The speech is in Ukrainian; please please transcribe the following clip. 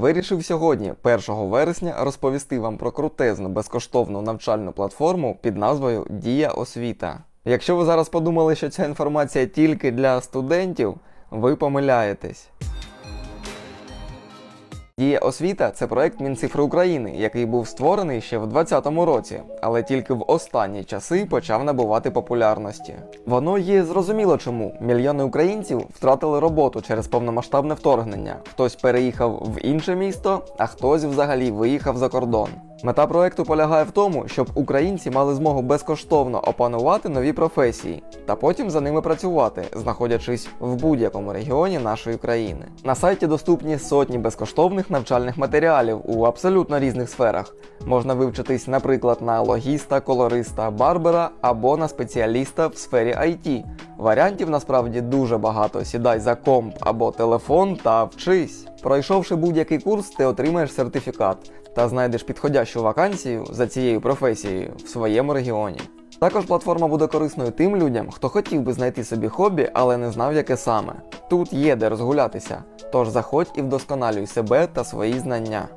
Вирішив сьогодні, 1 вересня, розповісти вам про крутезну безкоштовну навчальну платформу під назвою Дія Освіта. Якщо ви зараз подумали, що ця інформація тільки для студентів, ви помиляєтесь. Дія освіта це проект Мінцифри України, який був створений ще в 2020 році, але тільки в останні часи почав набувати популярності. Воно є зрозуміло чому. Мільйони українців втратили роботу через повномасштабне вторгнення. Хтось переїхав в інше місто, а хтось взагалі виїхав за кордон. Мета проекту полягає в тому, щоб українці мали змогу безкоштовно опанувати нові професії та потім за ними працювати, знаходячись в будь-якому регіоні нашої країни. На сайті доступні сотні безкоштовних навчальних матеріалів у абсолютно різних сферах. Можна вивчитись, наприклад, на логіста, колориста, барбера або на спеціаліста в сфері IT. Варіантів насправді дуже багато. Сідай за комп або телефон та вчись. Пройшовши будь-який курс, ти отримаєш сертифікат та знайдеш підходящу вакансію за цією професією в своєму регіоні. Також платформа буде корисною тим людям, хто хотів би знайти собі хобі, але не знав, яке саме. Тут є де розгулятися, тож заходь і вдосконалюй себе та свої знання.